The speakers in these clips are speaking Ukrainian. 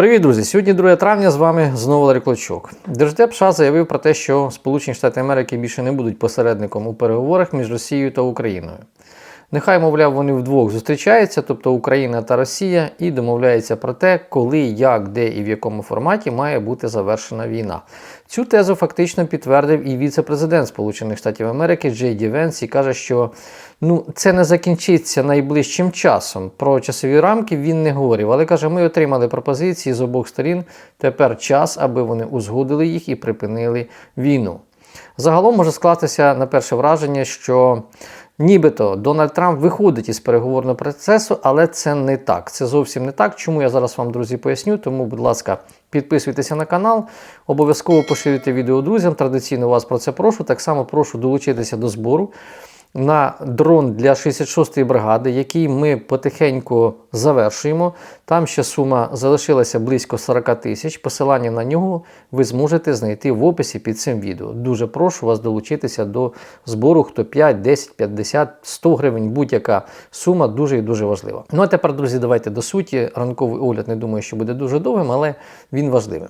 Привіт, друзі! Сьогодні 2 травня з вами знову Ларі Клочок. Держдеп США заявив про те, що Сполучені Штати Америки більше не будуть посередником у переговорах між Росією та Україною. Нехай, мовляв, вони вдвох зустрічаються, тобто Україна та Росія, і домовляються про те, коли, як, де і в якому форматі має бути завершена війна. Цю тезу фактично підтвердив і віце-президент Сполучених Штатів Америки Джей Ді Венс і каже, що ну, це не закінчиться найближчим часом. Про часові рамки він не говорив, але каже, ми отримали пропозиції з обох сторін. Тепер час, аби вони узгодили їх і припинили війну. Загалом може скластися на перше враження, що нібито Дональд Трамп виходить із переговорного процесу, але це не так. Це зовсім не так. Чому я зараз вам, друзі, поясню. Тому, будь ласка, підписуйтеся на канал, обов'язково поширюйте відео друзям. Традиційно вас про це прошу. Так само прошу долучитися до збору на дрон для 66-ї бригади, який ми потихеньку завершуємо. Там ще сума залишилася близько 40 тисяч. Посилання на нього ви зможете знайти в описі під цим відео. Дуже прошу вас долучитися до збору, хто 5, 10, 50, 100 гривень, будь-яка сума дуже і дуже важлива. Ну а тепер, друзі, давайте до суті. Ранковий огляд не думаю, що буде дуже довгим, але він важливим.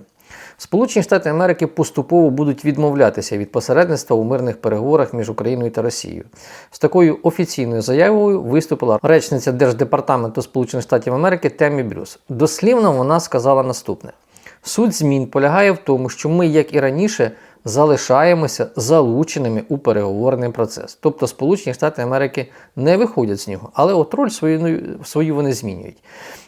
Сполучені Штати Америки поступово будуть відмовлятися від посередництва у мирних переговорах між Україною та Росією. З такою офіційною заявою виступила речниця Держдепартаменту Сполучених Штатів Америки Темі Брюс. Дослівно вона сказала наступне: суть змін полягає в тому, що ми, як і раніше, залишаємося залученими у переговорний процес. Тобто Сполучені Штати Америки не виходять з нього, але от роль свою, свою вони змінюють.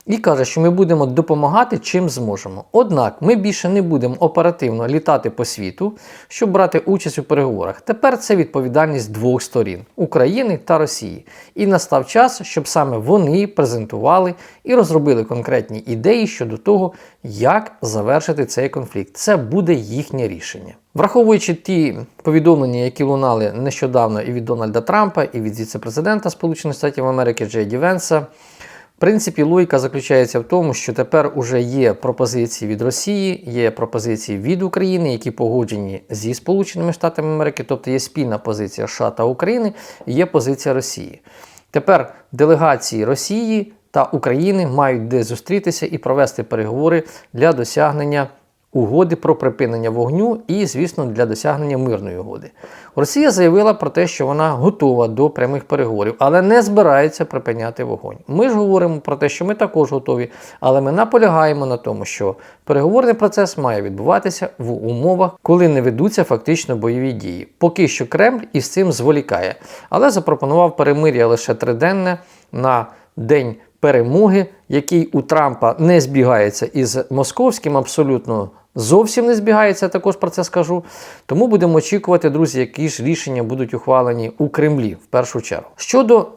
І каже, що ми будемо допомагати чим зможемо. Однак ми більше не будемо оперативно літати по світу, щоб брати участь у переговорах. Тепер це відповідальність двох сторін України та Росії. І настав час, щоб саме вони презентували і розробили конкретні ідеї щодо того, як завершити цей конфлікт. Це буде їхнє рішення. Враховуючи ті повідомлення, які лунали нещодавно і від Дональда Трампа, і від віце-президента Сполучених Штатів Америки Джей Ді Венса, в принципі, логіка заключається в тому, що тепер уже є пропозиції від Росії, є пропозиції від України, які погоджені зі Сполученими Штатами Америки, тобто є спільна позиція США та України, є позиція Росії. Тепер делегації Росії та України мають де зустрітися і провести переговори для досягнення угоди про припинення вогню і, звісно, для досягнення мирної угоди. Росія заявила про те, що вона готова до прямих переговорів, але не збирається припиняти вогонь. Ми ж говоримо про те, що ми також готові, але ми наполягаємо на тому, що переговорний процес має відбуватися в умовах, коли не ведуться фактично бойові дії. Поки що Кремль із цим зволікає, але запропонував перемир'я лише триденне на день. Перемоги, який у Трампа не збігається із московським, абсолютно зовсім не збігається, я також про це скажу. Тому будемо очікувати, друзі, які ж рішення будуть ухвалені у Кремлі в першу чергу. Щодо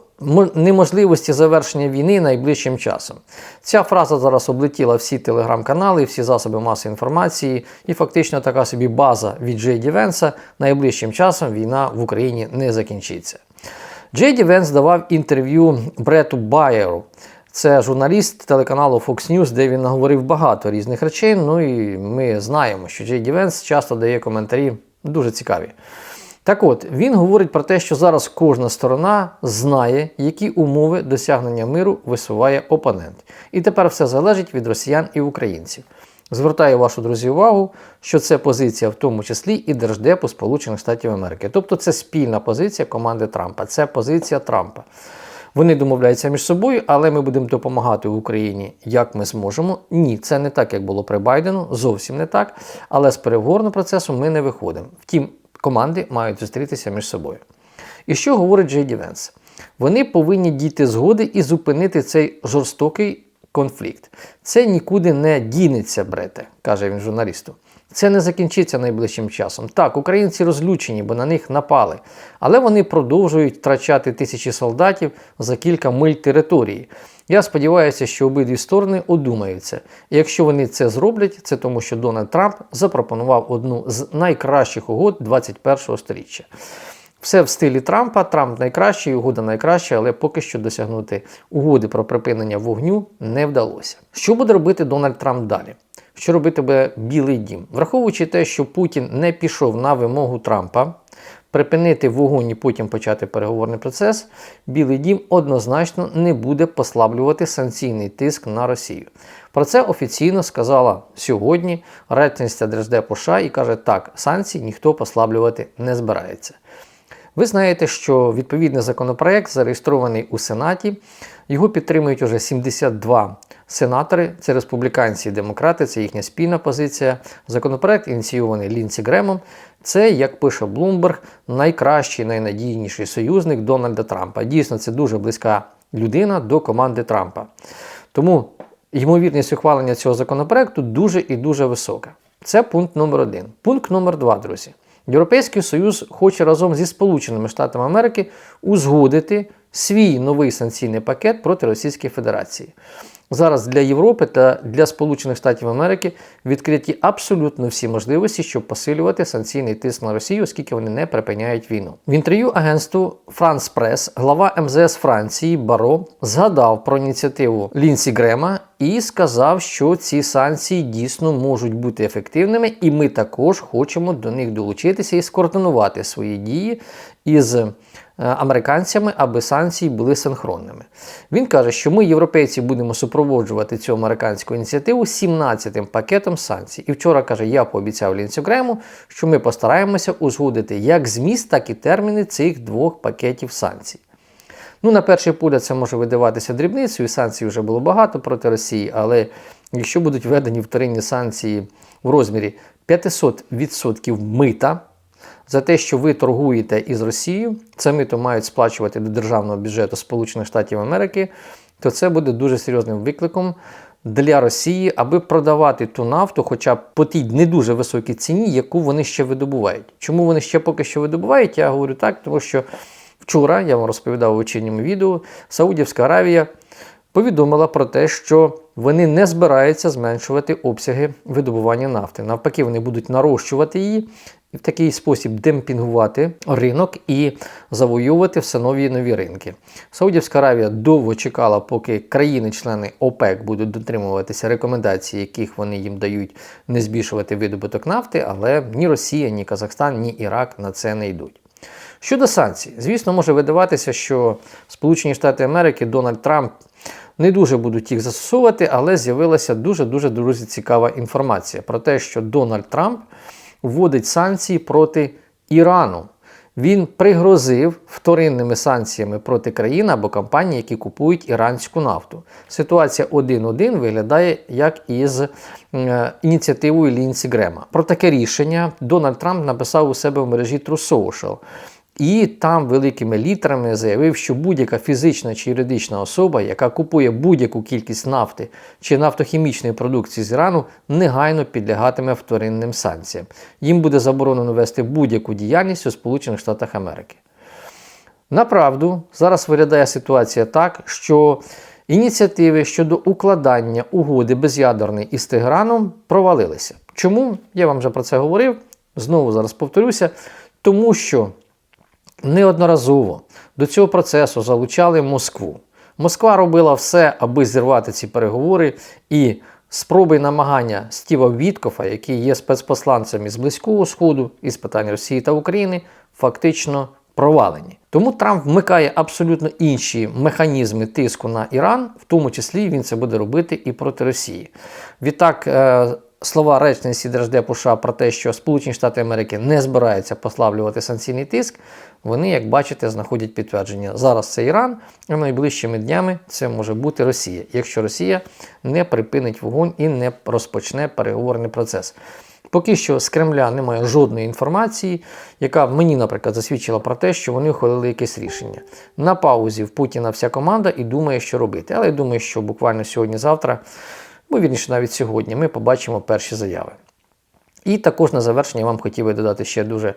неможливості завершення війни найближчим часом. Ця фраза зараз облетіла всі телеграм-канали, всі засоби масової інформації, і фактично така собі база від Джей Ді Венса найближчим часом війна в Україні не закінчиться. Джей Ді Венс давав інтерв'ю Брету Байеру. Це журналіст телеканалу Fox News, де він наговорив багато різних речей. Ну і ми знаємо, що Джей Ді Венс часто дає коментарі дуже цікаві. Так от, він говорить про те, що зараз кожна сторона знає, які умови досягнення миру висуває опонент. І тепер все залежить від росіян і українців. Звертаю вашу друзі увагу, що це позиція в тому числі і Держдепу Сполучених Штатів Америки. Тобто це спільна позиція команди Трампа, це позиція Трампа. Вони домовляються між собою, але ми будемо допомагати Україні, як ми зможемо. Ні, це не так, як було при Байдену, зовсім не так. Але з переговорного процесу ми не виходимо. Втім, команди мають зустрітися між собою. І що говорить Джей Ді Венс? Вони повинні дійти згоди і зупинити цей жорстокий конфлікт. Це нікуди не дінеться, брете, каже він журналісту. Це не закінчиться найближчим часом. Так, українці розлючені, бо на них напали, але вони продовжують втрачати тисячі солдатів за кілька миль території. Я сподіваюся, що обидві сторони одумаються. І якщо вони це зроблять, це тому, що Дональд Трамп запропонував одну з найкращих угод 21-го століття. Все в стилі Трампа. Трамп найкращий, угода найкраща, але поки що досягнути угоди про припинення вогню не вдалося. Що буде робити Дональд Трамп далі? Що робитиме Білий Дім? Враховуючи те, що Путін не пішов на вимогу Трампа припинити вогонь і потім почати переговорний процес, Білий Дім однозначно не буде послаблювати санкційний тиск на Росію. Про це офіційно сказала сьогодні речниця Держдепу США і каже, так, санкції ніхто послаблювати не збирається. Ви знаєте, що відповідний законопроект зареєстрований у Сенаті. Його підтримують уже 72 сенатори. Це республіканці і демократи, це їхня спільна позиція. Законопроект ініційований Лінсі Гремом. Це, як пише Блумберг, найкращий, найнадійніший союзник Дональда Трампа. Дійсно, це дуже близька людина до команди Трампа. Тому ймовірність ухвалення цього законопроекту дуже і дуже висока. Це пункт номер один. Пункт номер два, друзі. Європейський Союз хоче разом зі Сполученими Штатами Америки узгодити свій новий санкційний пакет проти Російської Федерації. Зараз для Європи та для Сполучених Штатів Америки відкриті абсолютно всі можливості, щоб посилювати санкційний тиск на Росію, оскільки вони не припиняють війну. В інтерв'ю агентству France Press глава МЗС Франції Баро згадав про ініціативу Лінсі Грема і сказав, що ці санкції дійсно можуть бути ефективними, і ми також хочемо до них долучитися і скоординувати свої дії із е, американцями, аби санкції були синхронними. Він каже, що ми, європейці, будемо супроводжувати цю американську ініціативу 17-м пакетом санкцій. І вчора каже, я пообіцяв Лінцю Грему, що ми постараємося узгодити як зміст, так і терміни цих двох пакетів санкцій. Ну, на перший погляд, це може видаватися дрібницею, санкцій вже було багато проти Росії, але якщо будуть введені вторинні санкції в розмірі 500% мита за те, що ви торгуєте із Росією, це мито мають сплачувати до державного бюджету Сполучених Штатів Америки, то це буде дуже серйозним викликом для Росії, аби продавати ту нафту, хоча б по тій не дуже високій ціні, яку вони ще видобувають. Чому вони ще поки що видобувають? Я говорю так, тому що вчора я вам розповідав у вечірньому відео, Саудівська Аравія повідомила про те, що вони не збираються зменшувати обсяги видобування нафти. Навпаки, вони будуть нарощувати її і в такий спосіб демпінгувати ринок і завоювати все нові і нові ринки. Саудівська Аравія довго чекала, поки країни-члени ОПЕК будуть дотримуватися рекомендацій, яких вони їм дають не збільшувати видобуток нафти, але ні Росія, ні Казахстан, ні Ірак на це не йдуть. Щодо санкцій, звісно, може видаватися, що Сполучені Штати Америки Дональд Трамп не дуже будуть їх застосовувати, але з'явилася дуже-дуже друзі цікава інформація про те, що Дональд Трамп вводить санкції проти Ірану. Він пригрозив вторинними санкціями проти країн або компаній, які купують іранську нафту. Ситуація 1-1 виглядає як із е, ініціативою Лінсі Грема. Про таке рішення Дональд Трамп написав у себе в мережі True Social. І там великими літерами заявив, що будь-яка фізична чи юридична особа, яка купує будь-яку кількість нафти чи нафтохімічної продукції з Ірану, негайно підлягатиме вторинним санкціям. Їм буде заборонено вести будь-яку діяльність у Сполучених Штатах Америки. Направду, зараз виглядає ситуація так, що ініціативи щодо укладання угоди без'ядерної із Тегераном провалилися. Чому? Я вам вже про це говорив. Знову зараз повторюся, тому що неодноразово до цього процесу залучали Москву. Москва робила все, аби зірвати ці переговори, і спроби і намагання Стіва Віткофа, який є спецпосланцем із Близького Сходу, із питань Росії та України, фактично провалені. Тому Трамп вмикає абсолютно інші механізми тиску на Іран, в тому числі він це буде робити і проти Росії. Відтак, е, слова речниці Держдепу США про те, що Сполучені Штати Америки не збираються послаблювати санкційний тиск, вони, як бачите, знаходять підтвердження. Зараз це Іран, а найближчими днями це може бути Росія, якщо Росія не припинить вогонь і не розпочне переговорний процес. Поки що з Кремля немає жодної інформації, яка мені, наприклад, засвідчила про те, що вони ухвалили якесь рішення. На паузі в Путіна вся команда і думає, що робити. Але я думаю, що буквально сьогодні-завтра, бо вірніше навіть сьогодні, ми побачимо перші заяви. І також на завершення я вам хотів би додати ще дуже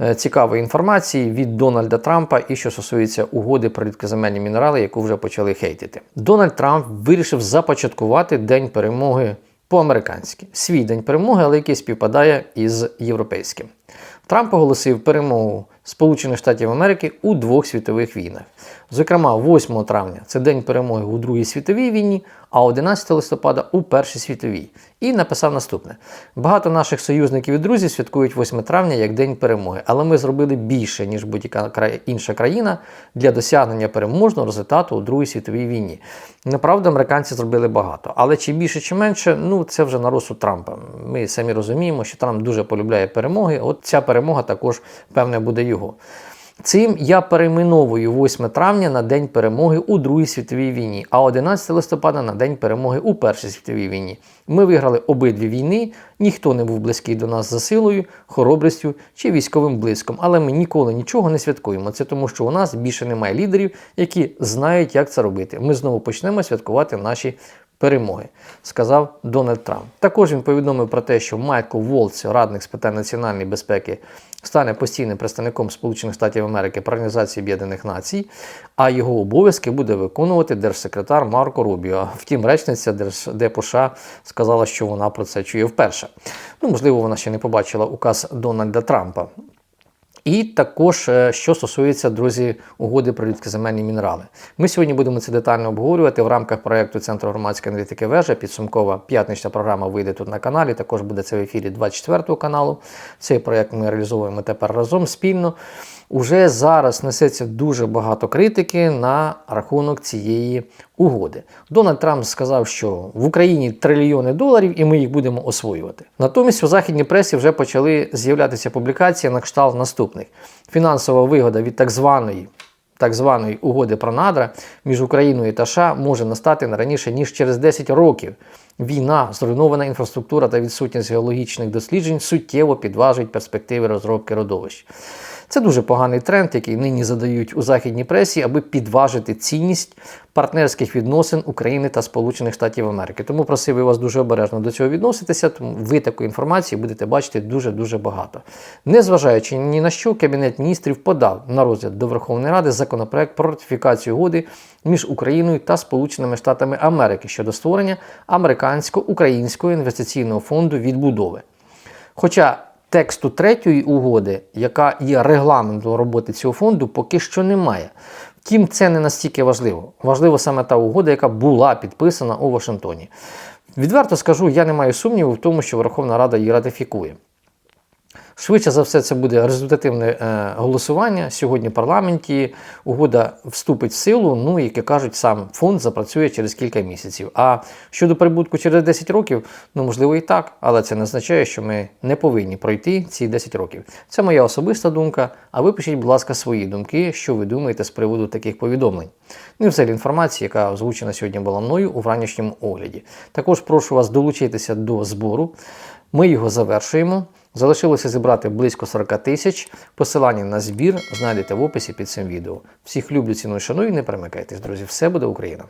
е, цікавої інформації від Дональда Трампа, і що стосується угоди про рідкоземельні мінерали, яку вже почали хейтити. Дональд Трамп вирішив започаткувати День перемоги по-американськи. Свій день перемоги, але який співпадає із європейським. Трамп оголосив перемогу Сполучених Штатів Америки у двох світових війнах. Зокрема, 8 травня це день перемоги у Другій світовій війні, а 11 листопада у Першій світовій. І написав наступне: багато наших союзників і друзів святкують 8 травня як День перемоги, але ми зробили більше, ніж будь-яка інша країна для досягнення переможного результату у Другій світовій війні. Направда, американці зробили багато, але чи більше, чи менше, ну це вже на розсуд Трампа. Ми самі розуміємо, що Трамп дуже полюбляє перемоги. От ця перемога також певне буде його. Цим я перейменовую 8 травня на День перемоги у Другій світовій війні, а 11 листопада на День перемоги у Першій світовій війні. Ми виграли обидві війни, ніхто не був близький до нас за силою, хоробрістю чи військовим блиском, але ми ніколи нічого не святкуємо. Це тому, що у нас більше немає лідерів, які знають, як це робити. Ми знову почнемо святкувати наші перемоги, сказав Дональд Трамп. Також він повідомив про те, що Майкл Волц, радник з питань національної безпеки, стане постійним представником Сполучених Штатів Америки при Організації Об'єднаних Націй, а його обов'язки буде виконувати держсекретар Марко Рубіо. Втім, речниця Держдепу США сказала, що вона про це чує вперше. Ну, можливо, вона ще не побачила указ Дональда Трампа. І також, е, що стосується, друзі, угоди про рідкоземельні мінерали. Ми сьогодні будемо це детально обговорювати в рамках проєкту Центру громадської аналітики вежа. Підсумкова п'ятнична програма вийде тут на каналі. Також буде це в ефірі 24 каналу. Цей проєкт ми реалізовуємо тепер разом спільно. Уже зараз несеться дуже багато критики на рахунок цієї угоди. Дональд Трамп сказав, що в Україні трильйони доларів і ми їх будемо освоювати. Натомість у західній пресі вже почали з'являтися публікації на кшталт наступних: фінансова вигода від так званої. Так званої угоди про надра між Україною та США може настати не раніше ніж через 10 років. Війна, зруйнована інфраструктура та відсутність геологічних досліджень суттєво підважують перспективи розробки родовищ. Це дуже поганий тренд, який нині задають у західній пресі, аби підважити цінність партнерських відносин України та Сполучених Штатів Америки. Тому просив я вас дуже обережно до цього відноситися, тому ви такої інформації будете бачити дуже-дуже багато. Незважаючи ні на що, Кабінет міністрів подав на розгляд до Верховної Ради законопроект про ратифікацію угоди між Україною та Сполученими Штатами Америки щодо створення американсько-українського інвестиційного фонду відбудови. Хоча тексту третьої угоди, яка є регламентом роботи цього фонду, поки що немає. Втім, це не настільки важливо. Важливо саме та угода, яка була підписана у Вашингтоні. Відверто скажу, я не маю сумніву в тому, що Верховна Рада її ратифікує. Швидше за все, це буде результативне е, голосування сьогодні в парламенті. Угода вступить в силу. Ну, як і кажуть, сам фонд запрацює через кілька місяців. А щодо прибутку через 10 років, ну можливо і так, але це не означає, що ми не повинні пройти ці 10 років. Це моя особиста думка. А ви пишіть, будь ласка, свої думки, що ви думаєте з приводу таких повідомлень. Ну і взагалі інформація, яка озвучена сьогодні була мною у вранішньому огляді. Також прошу вас долучитися до збору. Ми його завершуємо. Залишилося зібрати близько 40 тисяч. Посилання на збір знайдете в описі під цим відео. Всіх люблю, ціную, шаную, не перемикайтесь, друзі. Все буде Україна!